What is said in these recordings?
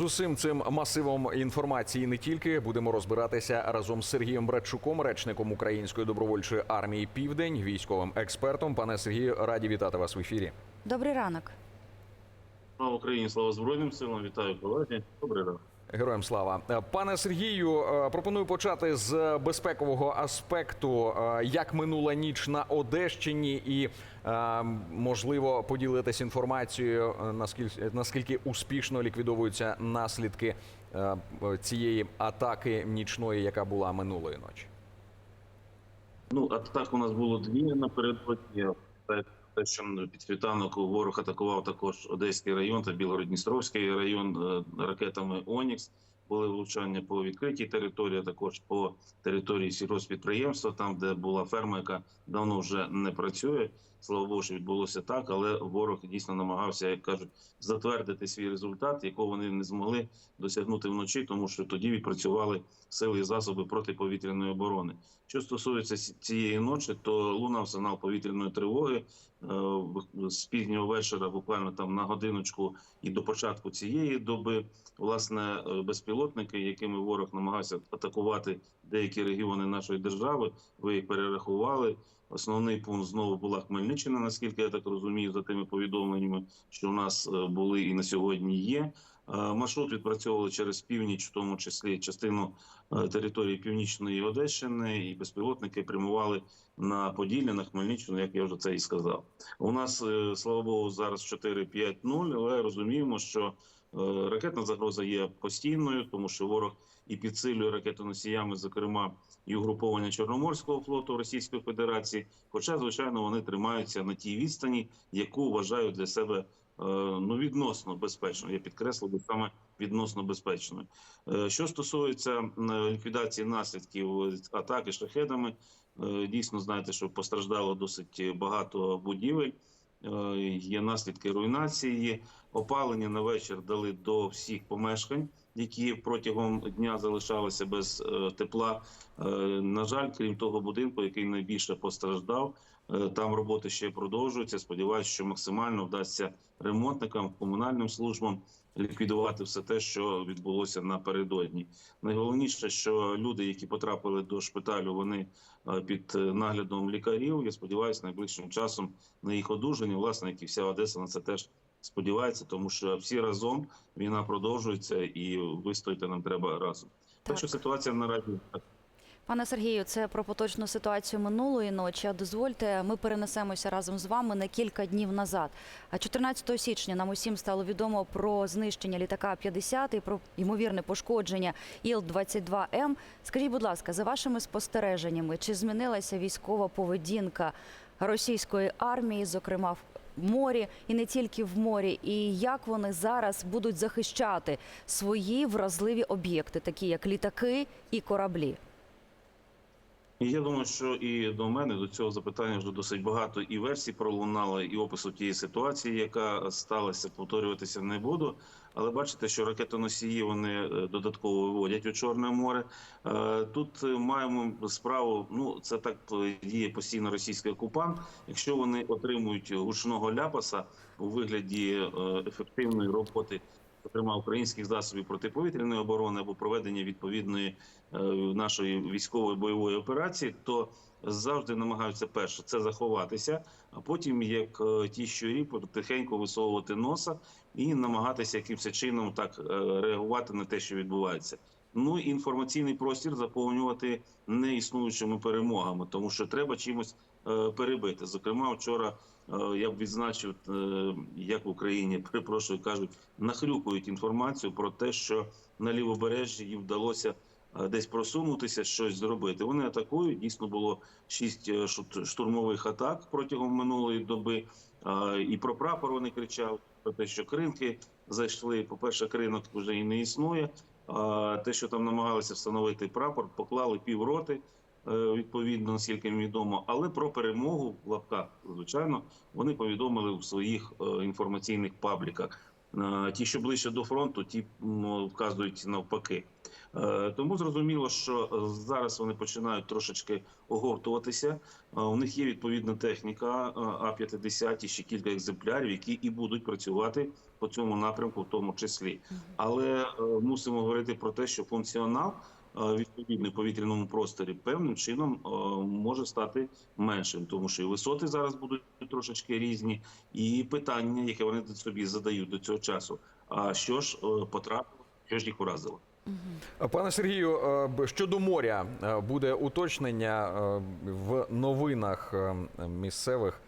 З усім цим масивом інформації не тільки будемо розбиратися разом з Сергієм Братчуком, речником Української добровольчої армії Південь, військовим експертом. Пане Сергію, раді вітати вас в ефірі. Добрий ранок. Слава Україні, слава Збройним силам, вітаю колеги. Добрий ранок. Героям слава, Е, пане Сергію. е, Пропоную почати з безпекового аспекту, е, як минула ніч на Одещині, і можливо поділитись інформацією, наскільки наскільки успішно ліквідовуються наслідки цієї атаки нічної, яка була минулої ночі. Ну, атак у нас було дві напередодні. Те- що під світанок ворог атакував також Одеський район та Білгород-Дністровський район е, ракетами Онікс. Були влучання по відкритій території, а також по території сільгоспідприємства, там де була ферма, яка давно вже не працює. Слава Богу, відбулося так, але ворог дійсно намагався, як кажуть, затвердити свій результат, якого вони не змогли досягнути вночі, тому що тоді відпрацювали сили і засоби протиповітряної оборони. Що стосується цієї ночі, то лунав сигнал повітряної тривоги е, з пізнього вечора, буквально там на годиночку, і до початку цієї доби, власне, е, безпілотники, якими ворог намагався атакувати деякі регіони нашої держави, ви їх перерахували. Основний пункт знову була Хмельниччина, наскільки я так розумію, за тими повідомленнями, що в нас е, були і на сьогодні є. Е, Маршрут відпрацьовували через північ, в тому числі частину е, території північної Одещини, і безпілотники прямували на Поділля, на Хмельниччину, як я вже це і сказав. У нас, е, слава Богу, зараз 4-5-0, але розуміємо, що ракетна загроза є постійною, тому що ворог і підсилює ракетоносіями, зокрема і угруповання Чорноморського флоту Російської Федерації. Хоча, звичайно, вони тримаються на тій відстані, яку вважають для себе ну відносно безпечною. Я підкреслив саме відносно безпечною. Е, Що стосується ліквідації наслідків атаки шахедами, е, дійсно знаєте, що постраждало досить багато будівель. Е, Є наслідки руйнації, опалення на вечір дали до всіх помешкань, які протягом дня залишалися без е, тепла. Е, На жаль, крім того будинку, який найбільше постраждав, е, там роботи ще продовжуються. Сподіваюся, що максимально вдасться ремонтникам, комунальним службам ліквідувати все те, що відбулося напередодні. Найголовніше, що люди, які потрапили до шпиталю, вони під наглядом лікарів. Я сподіваюся, найближчим часом на їх одужання, власне, як і вся Одеса на це теж сподівається, тому що всі разом війна продовжується і вистояти нам треба разом. Так, Так. що ситуація наразі так. Пане Сергію, це про поточну ситуацію минулої ночі. А дозвольте, ми перенесемося разом з вами на кілька днів назад. А 14 січня нам усім стало відомо про знищення літака 50 і про ймовірне пошкодження Іл-22М. Скажіть, будь ласка, за вашими спостереженнями, чи змінилася військова поведінка російської армії, зокрема в морі і не тільки в морі, і як вони зараз будуть захищати свої вразливі об'єкти, такі як літаки і кораблі? Я думаю, що і до мене до цього запитання вже досить багато і версій пролунало, і опису тієї ситуації, яка сталася, повторюватися не буду. Але бачите, що ракетоносії вони е, додатково виводять у Чорне море. Е, Тут е, маємо справу. Ну це так діє постійно російський окупант. Якщо вони отримують гучного ляпаса у вигляді ефективної роботи зокрема українських засобів протиповітряної оборони або проведення відповідної е, нашої військової бойової операції, то завжди намагаються перше це заховатися, а потім, як е, ті щурі, потихеньку висовувати носа і намагатися якимось чином так е, реагувати на те, що відбувається. Ну і інформаційний простір заповнювати неіснуючими перемогами, тому що треба чимось е, перебити. Зокрема, вчора е, я б відзначив, е, як в Україні перепрошую кажуть, нахрюкують інформацію про те, що на лівобережжі їм вдалося е, десь просунутися, щось зробити. Вони атакують. Дійсно було шість е, штурмових атак протягом минулої доби. Е, І про прапор вони кричали про те, що кринки зайшли. По перше, кринок вже і не існує. Те, що там намагалися встановити прапор, поклали півроти. е, Відповідно, наскільки відомо, але про перемогу в лапках, звичайно, вони повідомили в своїх е, інформаційних пабліках. Е, Ті, що ближче до фронту, ті вказують навпаки. Е, Тому зрозуміло, що е, зараз вони починають трошечки оговтуватися. Е, У них є відповідна техніка А-50 і ще кілька екземплярів, які і будуть працювати по цьому напрямку, в тому числі. Але мусимо говорити про те, що функціонал відповідний повітряному просторі певним чином е, може стати меншим, тому що і висоти зараз будуть трошечки різні, і питання, яке вони собі задають до цього часу. А що ж е, потрапило, що ж їх уразило? Пане Сергію, е, щодо моря е, буде уточнення е, в новинах е, місцевих.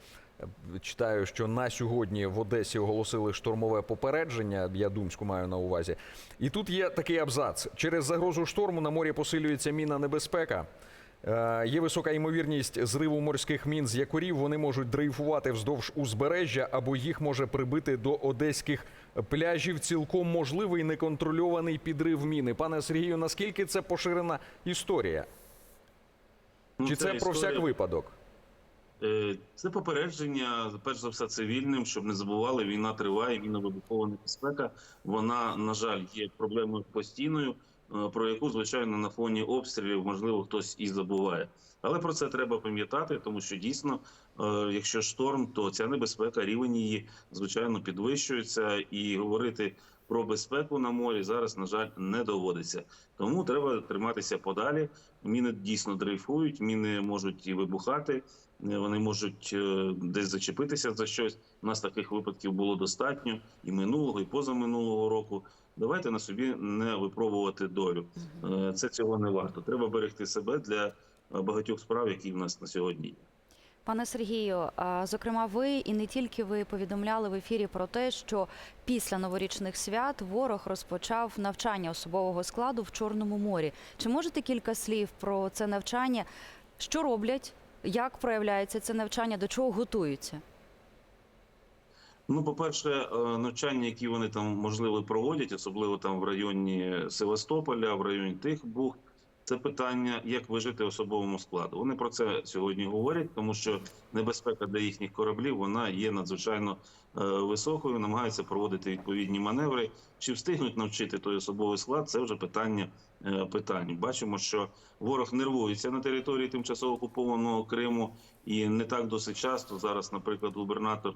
Читаю, що на сьогодні в Одесі оголосили штормове попередження. Я думську маю на увазі. І тут є такий абзац: через загрозу шторму на морі посилюється мінна небезпека. Е, Є висока ймовірність зриву морських мін з якорів. Вони можуть дрейфувати вздовж узбережжя або їх може прибити до одеських пляжів. Цілком можливий неконтрольований підрив міни. Пане Сергію, наскільки це поширена історія? Ну, Чи ця це про всяк випадок? Е, Це попередження, перш за все, цивільним, щоб не забували, війна триває, мінно-вибухова небезпека. Вона, на жаль, є проблемою постійною, е, про яку, звичайно, на фоні обстрілів, можливо, хтось і забуває. Але про це треба пам'ятати, тому що дійсно, е, якщо шторм, то ця небезпека, рівень її, звичайно, підвищується, і говорити про безпеку на морі зараз, на жаль, не доводиться. Тому треба триматися подалі. Міни дійсно дрейфують, міни можуть і вибухати. Вони можуть е, десь зачепитися за щось. У нас таких випадків було достатньо і минулого, і позаминулого року. Давайте на собі не випробувати долю. Е, Це цього не варто. Треба берегти себе для е, багатьох справ, які в нас на сьогодні є. Пане Сергію, зокрема, ви і не тільки ви повідомляли в ефірі про те, що після новорічних свят ворог розпочав навчання особового складу в Чорному морі. Чи можете кілька слів про це навчання? Що роблять? Як проявляється це навчання? До чого готуються? Ну, по-перше, е, навчання, які вони там можливо проводять, особливо там в районі Севастополя, в районі тих бухт, це питання, як вижити особовому складу. Вони про це сьогодні говорять, тому що небезпека для їхніх кораблів вона є надзвичайно е, високою. Намагаються проводити відповідні маневри. Чи встигнуть навчити той особовий склад? Це вже питання е, питань. Бачимо, що ворог нервується на території тимчасово окупованого Криму, і не так досить часто зараз, наприклад, губернатор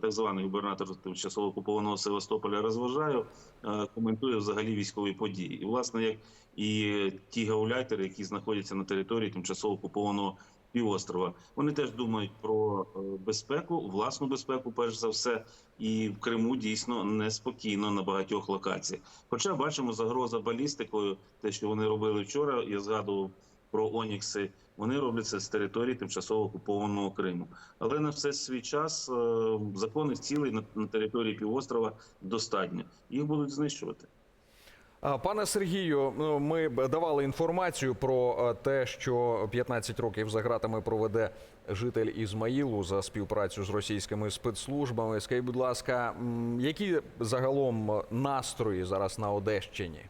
так званий губернатор тимчасово окупованого Севастополя розважаю, е, коментує взагалі військові події. І власне, як і ті гауляйтери, які знаходяться на території тимчасово окупованого півострова, вони теж думають про е, безпеку, власну безпеку, перш за все, і в Криму дійсно неспокійно на багатьох локаціях. Хоча бачимо загроза балістикою, те, що вони робили вчора, я згадував про Онікси. Вони роблять це з території тимчасово окупованого Криму. Але на все свій час е, законних цілей на, на території півострова достатньо. Їх будуть знищувати. Пане Сергію, ну, ми давали інформацію про е, те, що 15 років за ґратами проведе житель Ізмаїлу за співпрацю з російськими спецслужбами. Скажіть, будь ласка, які загалом настрої зараз на Одещині?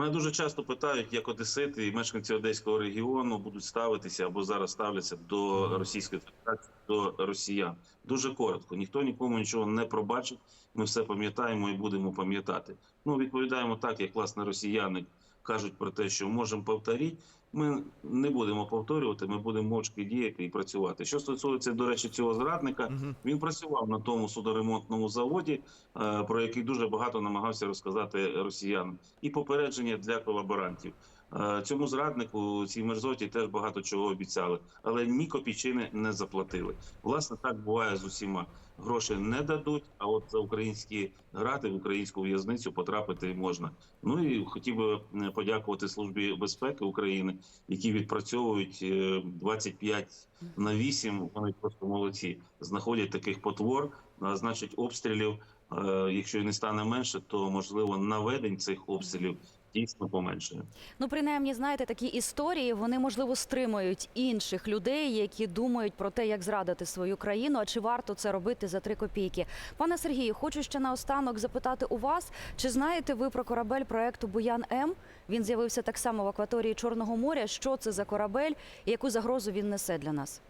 Мене дуже часто питають, як одесити і мешканці одеського регіону будуть ставитися або зараз ставляться до Російської Федерації, до росіян. Дуже коротко. Ніхто нікому нічого не пробачить. Ми все пам'ятаємо і будемо пам'ятати. Ну відповідаємо так, як власне росіяни кажуть про те, що можемо повторити. Ми не будемо повторювати, ми будемо мовчки діяти і працювати. Що стосується, до речі, цього зрадника, він працював на тому судоремонтному заводі, е, про який дуже багато намагався розказати росіянам, і попередження для колаборантів. Е, Цьому зраднику цій мерзоті теж багато чого обіцяли, але ні копійчини не заплатили. Власне, так буває з усіма. Гроші не дадуть, а от за українські грати в українську в'язницю потрапити можна. Ну і хотів би е, подякувати службі безпеки України, які відпрацьовують е, 25 на 8. Вони просто молодці. Знаходять таких потвор, а, значить, обстрілів. е, Якщо не стане менше, то можливо наведень цих обстрілів дійсно поменшує. Ну, принаймні, знаєте, такі історії вони можливо стримують інших людей, які думають про те, як зрадити свою країну. А чи варто це робити за три копійки? Пане Сергію, хочу ще наостанок запитати у вас, чи знаєте ви про корабель проекту Буян М? Він з'явився так само в акваторії Чорного моря. Що це за корабель і яку загрозу він несе для нас?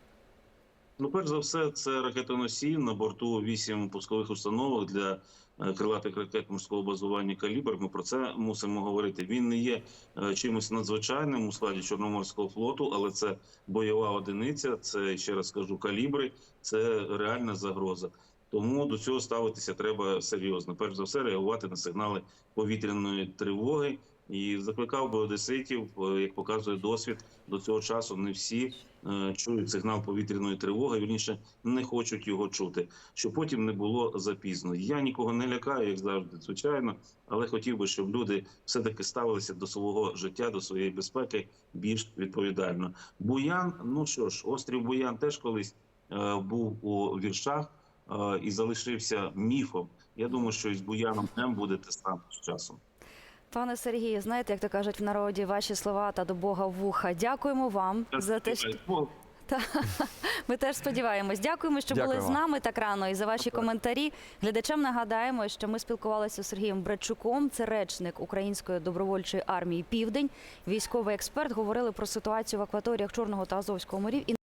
Ну, перш за все, це ракетоносій на борту вісім пускових установок для е, крилатих ракет морського базування калібр. Ми про це мусимо говорити. Він не є е, чимось надзвичайним у складі Чорноморського флоту, але це бойова одиниця. Це ще раз кажу, калібри. Це реальна загроза. Тому до цього ставитися треба серйозно. Перш за все, реагувати на сигнали повітряної тривоги. І закликав би одеситів, е, як показує досвід, до цього часу не всі е, чують сигнал повітряної тривоги, вірніше не хочуть його чути, щоб потім не було запізно. Я нікого не лякаю, як завжди, звичайно, але хотів би, щоб люди все-таки ставилися до свого життя, до своєї безпеки більш відповідально. Буян, ну що ж, острів Буян теж колись е, був у віршах і залишився міфом. Я думаю, що і з Буяном М буде те саме з часом. Пане Сергію, знаєте, як то кажуть в народі, ваші слова та до Бога вуха. Дякуємо вам за те, що ми теж сподіваємось. Дякуємо, що були Дякуємо. з нами так рано і за ваші коментарі. Глядачам нагадаємо, що ми спілкувалися з Сергієм Бредчуком. Це речник Української добровольчої армії Південь. Військовий експерт говорили про ситуацію в акваторіях Чорного та Азовського морів. І